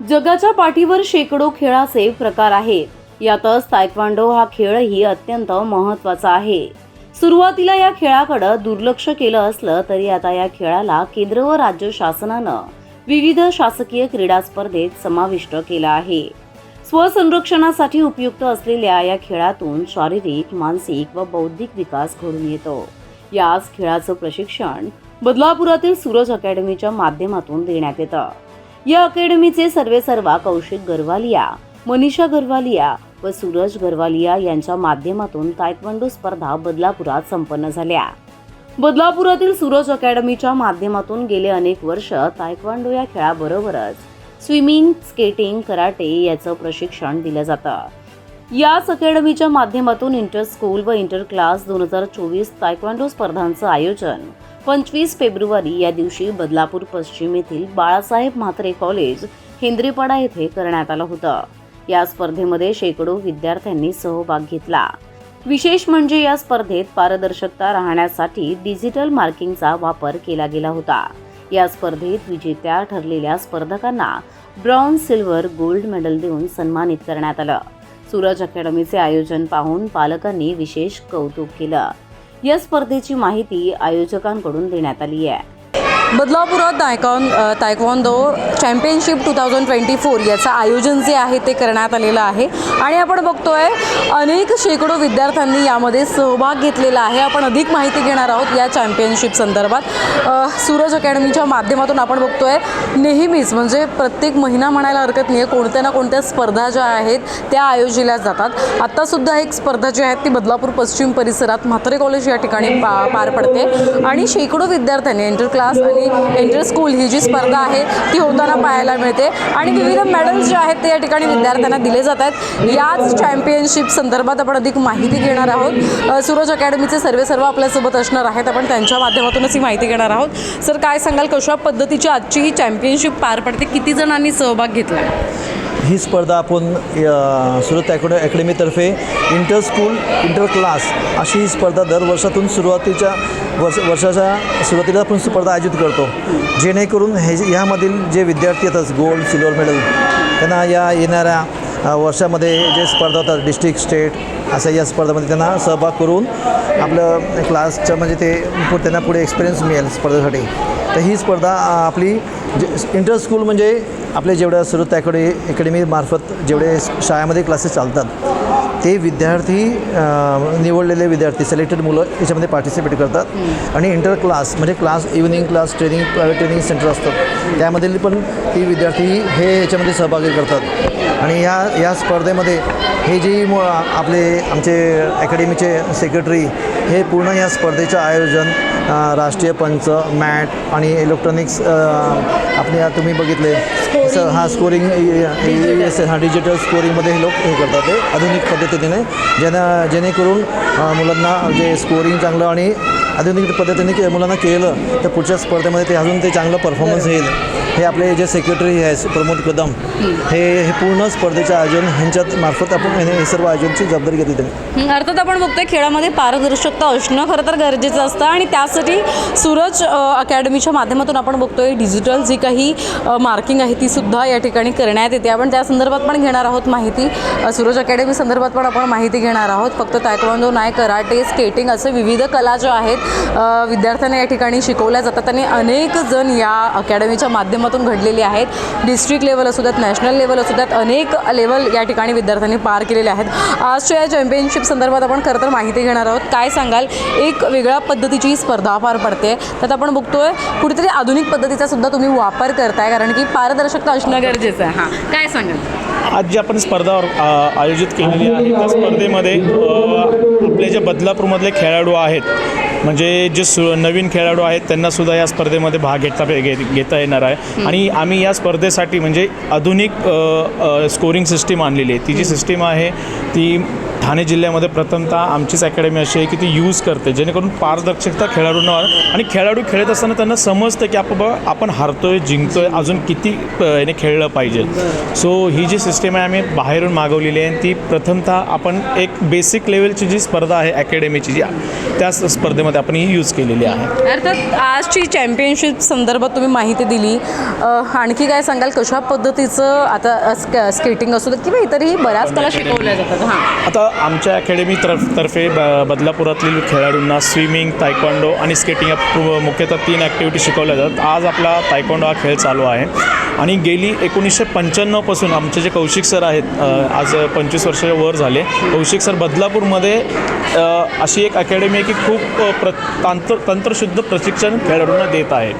जगाच्या पाठीवर शेकडो खेळाचे प्रकार आहेत. यातच तायक्वांडो हा खेळही अत्यंत महत्त्वाचा आहे. सुरुवातीला या खेळाकडे दुर्लक्ष केलं असलं तरी आता या खेळाला केंद्र व राज्य शासनानं विविध शासकीय क्रीडा स्पर्धेत समाविष्ट केला आहे. स्वसंरक्षणासाठी उपयुक्त असलेल्या या खेळातून शारीरिक मानसिक व बौद्धिक विकास घडून येतो. याच खेळाचं प्रशिक्षण बदलापुरातील सूरज अकॅडमीच्या माध्यमातून देण्यात येतं. या अकॅडमीचे सर्वे सर्वा कौशिक गरवालिया मनीषा गरवालिया व सूरज गरवालिया यांच्या माध्यमातून तायक्वांडो स्पर्धा बदलापुरात संपन्न झाल्या. बदलापुरातील सूरज अकॅडमीच्या माध्यमातून गेले अनेक वर्ष तायक्वांडो या खेळाबरोबरच स्विमिंग स्केटिंग कराटे याचं प्रशिक्षण दिलं जातं. याच अकॅडमीच्या माध्यमातून इंटर स्कूल व इंटर क्लास दोन हजार चोवीस तायक्वांडो स्पर्धांचं आयोजन पंचवीस फेब्रुवारी या दिवशी बदलापूर पश्चिम येथील बाळासाहेब म्हात्रे कॉलेज हेंद्रेपाडा येथे करण्यात आलं होतं. या स्पर्धेमध्ये शेकडो विद्यार्थ्यांनी सहभाग घेतला. विशेष म्हणजे या स्पर्धेत पारदर्शकता राहण्यासाठी डिजिटल मार्किंगचा वापर केला गेला होता. या स्पर्धेत विजेत्या ठरलेल्या स्पर्धकांना ब्रॉन्झ सिल्वर गोल्ड मेडल देऊन सन्मानित करण्यात आलं. सूरज अकॅडमीचे आयोजन पाहून पालकांनी विशेष कौतुक केलं. या स्पर्धेची माहिती आयोजकांकडून देण्यात आली आहे. बदलापुरात तायकॉन taekwondo championship two thousand twenty four याचं आयोजन जे आहे ते करण्यात आलेलं आहे. आणि आपण बघतोय अनेक शेकडो विद्यार्थ्यांनी यामध्ये सहभाग घेतलेला आहे. आपण अधिक माहिती घेणार आहोत या चॅम्पियनशिप संदर्भात. सूरज अकॅडमीच्या माध्यमातून आपण बघतोय नेहमीच म्हणजे प्रत्येक महिना म्हणायला हरकत नाही आहे कोणत्या ना कोणत्या स्पर्धा ज्या आहेत त्या आयोजिल्या जातात. आत्तासुद्धा एक स्पर्धा जी आहे ती बदलापूर पश्चिम परिसरात म्हात्रे कॉलेज या ठिकाणी पा पार पडते. आणि शेकडो विद्यार्थ्यांनी इंटर क्लास आणि इंटर स्कूल ही जी स्पर्धा आहे ती होताना पाहायला मिळते. आणि विविध मेडल्स जे आहेत ते या ठिकाणी विद्यार्थ्यांना दिले जात आहेत. याच चॅम्पियनशिप संदर्भात आपण अधिक माहिती घेणार आहोत. सूरज अकॅडमीचे सर्वे सर्व आपल्यासोबत असणार आहेत. आपण त्यांच्या माध्यमातूनच ही माहिती घेणार आहोत. सर काय सांगाल? कशा पद्धतीची आजची ही चॅम्पियनशिप पार पडते? किती जणांनी सहभाग घेतला? ही स्पर्धा आपण सुरत अकॅड अकॅडमीतर्फे इंटर स्कूल इंटर क्लास अशी ही स्पर्धा दरवर्षातून सुरुवातीच्या वर्ष वर्षाच्या सुरुवातीला आपण स्पर्धा आयोजित करतो. जेणेकरून हे ह्यामधील जे विद्यार्थी येतात गोल्ड सिल्वर मेडल त्यांना या येणाऱ्या वर्षामध्ये जे स्पर्धा होतात डिस्ट्रिक्ट स्टेट अशा या स्पर्धामध्ये त्यांना सहभाग करून आपलं क्लासचं म्हणजे ते त्यांना पुढे एक्सपिरियन्स मिळेल स्पर्धेसाठी. तर ही स्पर्धा आपली जे इंटर स्कूल म्हणजे आपले जेवढ्या सुरत अकॅडमी अकॅडमीमार्फत जेवढे शाळेमध्ये क्लासेस चालतात ते विद्यार्थी निवडलेले विद्यार्थी सिलेक्टेड मुलं याच्यामध्ये पार्टिसिपेट करतात. आणि इंटर क्लास म्हणजे class evening class training private training centre असतात. त्यामधील पण ती विद्यार्थी हे याच्यामध्ये सहभागी करतात. आणि ह्या या स्पर्धेमध्ये हे जी मु आपले आमचे अकॅडमीचे सेक्रेटरी हे पूर्ण या स्पर्धेचं आयोजन राष्ट्रीय पंच मॅट आणि इलेक्ट्रॉनिक्स आपले तुम्ही बघितले. हो, स हा स्कोरिंग एस हा डिजिटल स्कोरिंगमध्ये हे लोक हे करतात ते आधुनिक पद्धतीने. ज्यांना जेणेकरून मुलांना जे स्कोरिंग चांगलं आणि आधुनिक पद्धतीने के मुलांना केलं तर पुढच्या स्पर्धेमध्ये ते अजून ते चांगलं परफॉर्मन्स येईल. हे आपले जे सेक्रेटरी आहे प्रमोद कदम हे हे पूर्ण स्पर्धेचं आयोजन ह्यांच्यात मार्फत आपण हे सर्व आयोजनची जबाबदारी घेतली त्यांनी. अर्थात आपण बघतोय खेळामध्ये पारदर्शकता असणं खरं तर गरजेचं असतं आणि त्यासाठी सूरज अकॅडमीच्या माध्यमातून आपण बघतोय डिजिटल जी काही मार्किंग आहे ती सुद्धा या ठिकाणी करण्यात येते. आपण त्या संदर्भात पण घेणार आहोत माहिती. सुरज सूरज अकॅडमी संदर्भात पण आपण माहिती घेणार आहोत. फक्त तायक्वांडो नाही कराटे स्केटिंग असे विविध कला ज्या आहेत विद्यार्थ्यांना या ठिकाणी शिकवल्या जातात. आणि अनेक जण या अकॅडमीच्या माध्यमातून घडलेले आहेत. डिस्ट्रिक्ट लेवल असू द्यात नॅशनल लेवल असू द्यात अनेक लेवल या ठिकाणी विद्यार्थ्यांनी पार केलेले आहेत. आजच्या या चॅम्पियनशिप संदर्भात आपण खरं तर माहिती घेणार आहोत. काय सांगाल? एक वेगळ्या पद्धतीची स्पर्धा पार पडते. त्यात आपण बघतोय कुठेतरी आधुनिक पद्धतीचा सुद्धा तुम्ही वापर करताय. कारण की पारदर्शकता असणं गरजेचं आहे. हां. काय सांगाल? आज जी आपण स्पर्धा आयोजित केलेली आहे. त्या स्पर्धेमध्ये आपले जे बदलापूरमधले खेळाडू आहेत म्हणजे जे सु नवीन खेळाडू आहेत त्यांनासुद्धा या स्पर्धेमध्ये भाग घेता घे घेता येणार आहे. आणि आम्ही या स्पर्धेसाठी म्हणजे आधुनिक स्कोरिंग सिस्टीम आणलेली आहे. ती जी सिस्टीम आहे ती ठाणे जिल्ह्यामध्ये प्रथमतः आमचीच अकॅडमी अशी आहे की ती यूज करते. जेणेकरून पारदर्शकता खेळाडूंना आणि खेळाडू खेळत असताना त्यांना समजतं की आपण आपण हारतोय जिंकतोय अजून किती याने खेळलं पाहिजे. सो ही जी सिस्टीम आहे आम्ही बाहेरून मागवलेली आहे आणि ती प्रथमतः आपण एक बेसिक लेवलची जी स्पर्धा आहे अकॅडमीची जी त्या स्पर्धेमध्ये आपण ही यूज केलेली आहे. अर्थात आजची चॅम्पियनशिप संदर्भात तुम्ही माहिती दिली. आणखी काय सांगाल? कशा पद्धतीचं आता स्केटिंग असू दे किंवा इतरही बऱ्याच कला शिकवल्या जातात. हां. आता आमच्या अकॅडमी तरफ तर्फे ब बदलापुरातील खेळाडूंना स्विमिंग तायक्वांडो आणि स्केटिंग या मुख्यतः तीन ॲक्टिव्हिटी शिकवल्या जातात. आज आपला तायक्वांडो हा खेळ चालू आहे. आणि गेली एकोणीसशे पंच्याण्णवपासून आमचे जे कौशिक सर आहेत आज पंचवीस वर्षाच्या वर झाले. कौशिक सर बदलापूरमध्ये अशी एक अकॅडमी आहे की खूप प्र तंत्र तंत्रशुद्ध प्रशिक्षण खेळाडूंना देत आहे.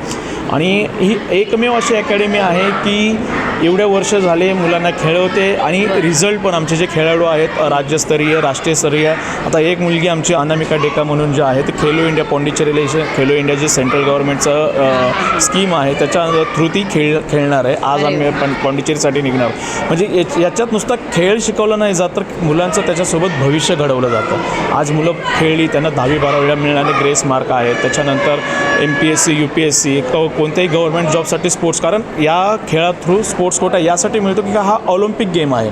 आणि ही एकमेव अशी अकॅडमी आहे की एवढ्या वर्ष झाले मुलांना खेळवते आणि रिझल्ट पण आमचे जे खेळाडू आहेत राज्यस्तरीय राष्ट्रीयस्तरीय आता एक मुलगी आमची अनामिका डेका म्हणून जे आहे ते खेलो इंडिया पॉंडिचेरीला खेलो इंडिया जे सेंट्रल गव्हर्नमेंटचं स्कीम आहे त्याच्या थ्रू ती खेळ खेळणार आहे. आज आम्ही पण पॉंडिचेरीसाठी निघणार. म्हणजे याच- याच्यात नुसता खेळ शिकवला नाही जात तर मुलांचं त्याच्यासोबत भविष्य घडवलं जातं. आज मुलं खेळली त्यांना दहावी बारावीला मिळणारे ग्रेस मार्क आहेत. त्याच्यानंतर M P S C U P S C कोणत्याही गव्हर्नमेंट जॉबसाठी स्पोर्ट्स कारण या खेळा थ्रू स्पोर्ट्स कोटा यासाठी मिळतो की हा ऑलिम्पिक गेम आहे.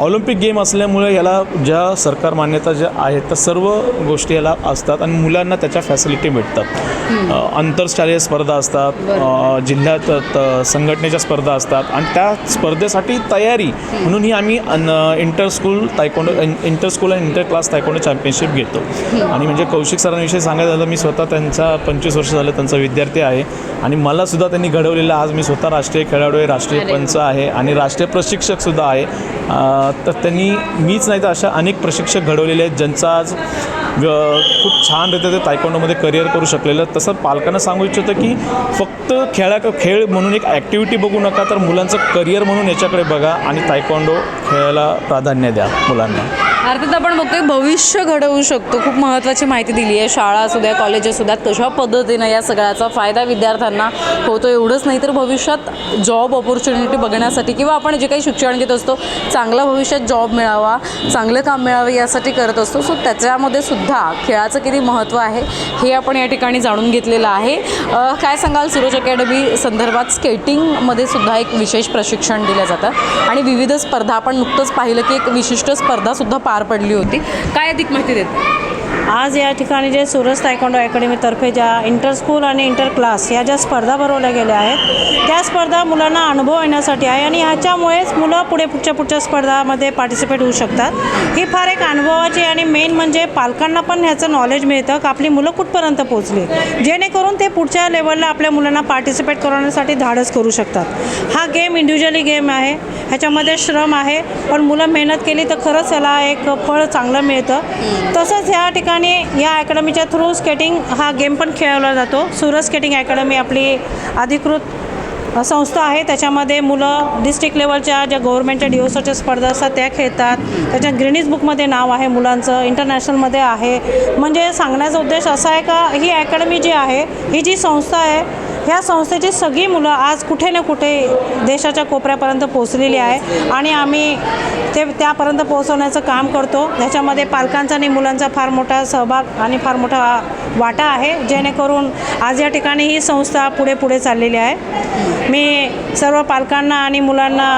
ऑलिम्पिक गेम असल्यामुळे याला ज्या सरकार मान्यता ज्या आहेत त्या सर्व गोष्टी याला असतात आणि मुलांना त्याच्या फॅसिलिटी मिळतात अ, आंतरशालेय स्पर्धा असतात जिल्ह्यात संघटनेच्या स्पर्धा असतात आणि त्या स्पर्धेसाठी तयारी म्हणून ही आम्ही inter school taekwondo inter school आणि इंटर क्लास तायकोंडो चॅम्पियनशिप घेतो. आणि म्हणजे कौशिक सरांविषयी सांगायचं झालं मी स्वतः त्यांचा पंचवीस वर्ष झालं त्यांचा विद्यार्थी आहे आणि मला सुद्धा त्यांनी घडवलेलं आज मी स्वतः राष्ट्रीय खेळाडू आहे राष्ट्रीय पंच आहे आणि राष्ट्रीय प्रशिक्षकसुद्धा आहे. तर त्यांनी मीच नाही तर अशा अनेक प्रशिक्षक घडवलेले आहेत ज्यांचा आज खूप छानरित्या ते तायकोंडोमध्ये करिअर करू शकलेलं. तसं पालकांना सांगू इच्छितो की फक्त खेळा खेळ म्हणून एक ॲक्टिव्हिटी बघू नका तर मुलांचं करिअर म्हणून याच्याकडे बघा आणि तायकोंडो खेळायला प्राधान्य द्या मुलांना. अर्थात आपण बघतोय भविष्य घडवू शकतो. खूप महत्त्वाची माहिती दिली आहे. शाळा असू द्या कॉलेज असू द्या कशा पद्धतीनं या सगळ्याचा फायदा विद्यार्थ्यांना होतो एवढंच नाही तर भविष्यात जॉब ऑपॉर्च्युनिटी बघण्यासाठी किंवा आपण जे काही शिक्षण घेत असतो चांगला भविष्यात जॉब मिळावा चांगलं काम मिळावं यासाठी करत असतो. सो त्याच्यामध्ये सुद्धा खेळाचं किती महत्त्व आहे हे आपण या ठिकाणी जाणून घेतलेलं आहे. काय सांगाल? सुरज अकॅडमी संदर्भात स्केटिंगमध्ये सुद्धा एक विशेष प्रशिक्षण दिलं जातं. आणि विविध स्पर्धा आपण नुकतंच पाहिलं की एक विशिष्ट स्पर्धासुद्धा पार पडली होती. काय अधिक माहिती देते? आज या ठिकाणी जे सुरज तायकोंडो अकॅडमीतर्फे ज्या इंटर स्कूल आणि इंटर क्लास या ज्या स्पर्धा भरवल्या गेल्या आहेत त्या स्पर्धा मुलांना अनुभव येण्यासाठी आहे आणि ह्याच्यामुळेच मुलं पुढे पुढच्या पुढच्या स्पर्धामध्ये पार्टिसिपेट होऊ शकतात. ही फार एक अनुभवाची आणि मेन म्हणजे पालकांना पण ह्याचं नॉलेज मिळतं की आपली मुलं कुठपर्यंत पोहोचली. जेणेकरून ते पुढच्या लेवलला आपल्या मुलांना पार्टिसिपेट करण्यासाठी धाडस करू शकतात. हा गेम इंडिव्हिज्युअली गेम आहे. ह्याच्यामध्ये श्रम आहे. पण मुलं मेहनत केली तर खरंच याला एक फळ चांगलं मिळतं. तसंच ह्या ठिकाणी या अकॅडमीच्या थ्रू स्केटिंग हा गेम पण खेळवला जातो. सूरज स्केटिंग अकॅडमी आपली अधिकृत संस्था आहे. त्याच्यामध्ये मुलं डिस्ट्रिक्ट लेवलच्या ज्या गव्हर्नमेंटच्या डी स्पर्धा असतात त्या खेळतात. त्याच्या ग्रिनिज बुकमध्ये नाव आहे मुलांचं. इंटरनॅशनलमध्ये आहे. म्हणजे सांगण्याचा उद्देश असा आहे का ही अकॅडमी जी आहे ही जी संस्था आहे ह्या संस्थेची सगळी मुलं आज कुठे ना कुठे देशाच्या कोपऱ्यापर्यंत पोचलेली आहे. आणि आम्ही ते त्यापर्यंत पोहोचवण्याचं काम करतो. त्याच्यामध्ये पालकांचा आणि मुलांचा फार मोठा सहभाग आणि फार मोठा वाटा आहे. जेणेकरून आज या ठिकाणी ही संस्था पुढे पुढे चाललेली आहे. मी सर्व पालकांना आणि मुलांना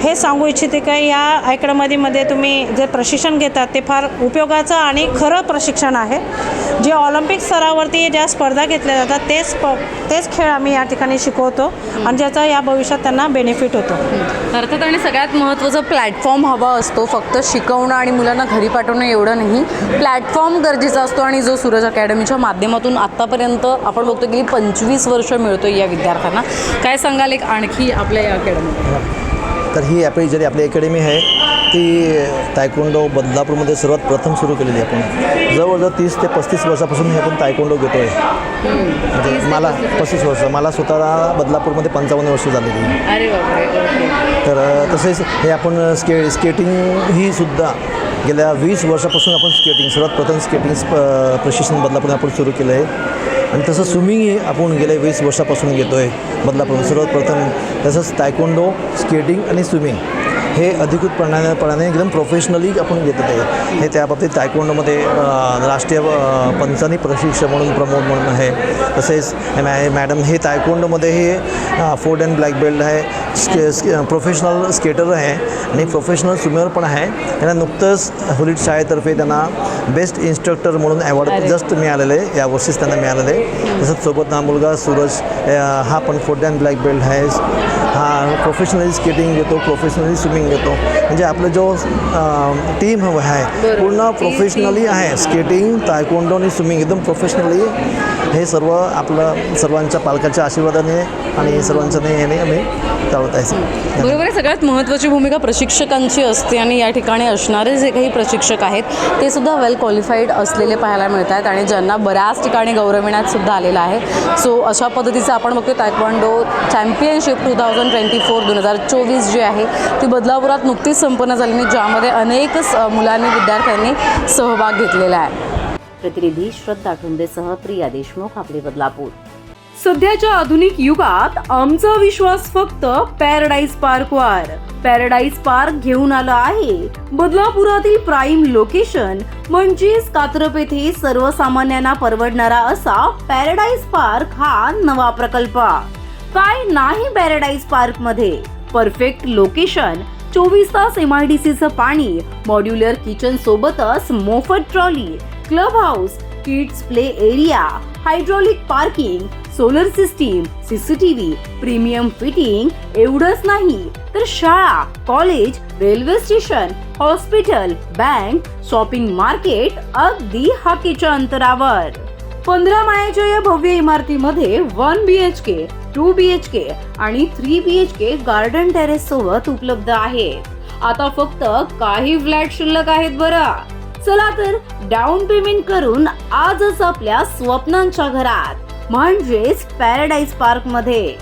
हे सांगू इच्छिते की या अकॅडमीमध्ये तुम्ही जे प्रशिक्षण घेतात ते फार उपयोगाचं आणि खरं प्रशिक्षण आहे. जे ऑलिम्पिक स्तरावरती ज्या स्पर्धा घेतल्या जातात तेच प तेच खेळ आम्ही या ठिकाणी शिकवतो आणि ज्याचा या भविष्यात त्यांना बेनिफिट होतो. अर्थात आणि सगळ्यात महत्त्वाचा प्लॅटफॉर्म हवा असतो फक्त शिकवणं आणि मुलांना घरी पाठवणं एवढं नाही. प्लॅटफॉर्म गरजेचा असतो आणि जो सूरज अकॅडमीच्या माध्यमातून आत्तापर्यंत आपण बघतो की पंचवीस वर्ष मिळतो या विद्यार्थ्यांना. काय सांगाल एक आणखी आपल्या या अकॅडमी तर ही आपली जरी आपली अकॅडमी आहे ती तायकोंडो बदलापूरमध्ये सर्वात प्रथम सुरू केलेली आहे आपण. जवळजवळ तीस ते पस्तीस वर्षापासून हे आपण तायकोंडो घेतो आहे म्हणजे मला पस्तीस वर्ष. मला स्वतःला बदलापूरमध्ये पंचावन्न वर्ष झालेली तर तसेच हे आपण स्के स्केटिंग ही सुद्धा गेल्या वीस वर्षापासून आपण स्केटिंग सर्वात प्रथम स्केटिंग प्रशिक्षण बदलापूर आपण सुरू केलं आहे. आणि तसं स्विमिंगही आपण गेल्या वीस वर्षापासून घेतो आहे बदलापूर सर्वात प्रथम तसंच तायकोंडो स्केटिंग आणि स्विमिंग हे अधिकृतपणाने पणाने एकदम प्रोफेशनली आपण घेतो ते हे त्या बाबतीत तायकोंडोमध्ये राष्ट्रीय पंचानी प्रशिक्षक म्हणून प्रमोद म्हणून आहे. तसेच मॅ मॅडम हे तायकोंडोमध्ये हे फोर्ड अँड ब्लॅक बेल्ट आहे. स्के प्रोफेशनल स्केटर आहे. आणि प्रोफेशनल स्विमर पण आहे. त्यांना नुकतंच हुलिट शाळेतर्फे त्यांना बेस्ट इन्स्ट्रक्टर म्हणून अवॉर्ड जस्ट मिळालेलं. आहे यावर्षीच त्यांना मिळालेलं. आहे तसंच सोबत हा मुलगा सूरज हा पण फोर्ड अँड ब्लॅक बेल्ट आहे. हा प्रोफेशनली स्केटिंग घेतो प्रोफेशनली स्विमिंग घेतो. म्हणजे आपलं जो टीम आहे पूर्ण प्रोफेशनली आहे. स्केटिंग तायकोंडो आणि स्विमिंग एकदम प्रोफेशनली हे सर्व आपलं सर्वांच्या पालकाच्या आशीर्वादाने आणि सर्वांच्या याने आम्ही चालवत आहे बरोबर आहे. सगळ्यात महत्त्वाची भूमिका प्रशिक्षकांची असते आणि या ठिकाणी असणारे जे काही प्रशिक्षक आहेत ते सुद्धा वेल क्वालिफाईड असलेले पाहायला मिळत आहेत आणि ज्यांना बऱ्याच ठिकाणी गौरविण्यात सुद्धा आलेलं आहे. सो अशा पद्धतीचं आपण बघतो taekwondo championship two thousand twenty four दोन हजार चोवीस जी आहे ती बदलापुरात नुकतीच संपन्न झाली आणि ज्यामध्ये अनेक मुलांनी विद्यार्थ्यांनी सहभाग घेतलेला आहे. प्रतिनिधी श्रद्धा ठुंबेसह प्रिया देशमुख आपले बदलापूर. सध्याच्या आधुनिक युगात आमचा विश्वास फक्त पॅराडाईज पार्कवर पॅराडाईज पार्क घेऊन आला आहे. बदलापुरातील प्राईम लोकेशन म्हणजेच कात्रप येथे सर्वसामान्यांना परवडणारा असा पॅराडाईज पार्क हा नवा प्रकल्प. काय नाही पॅराडाईज पार्कमध्ये? परफेक्ट लोकेशन चोवीस तास एम आय डी सीचं पाणी मॉड्युलर किचन सोबतच मोफत trolley club house kids play area hydraulic parking solar system CCTV premium fitting एवढंच नाही. तर शाळा college railway station hospital bank shopping market अगदी हाकेच्या अंतरावर. पंधरा मायाच्या या भव्य इमारतीमध्ये one B H K two B H K आणि three B H K garden terrace सोबत उपलब्ध आहे आता फक्त काही फ्लॅट शिल्लक आहेत बरं. चला तर डाऊन पेमेंट करून आजच आपल्या स्वप्नांच्या घरात म्हणजेच पॅराडाईज पार्कमध्ये.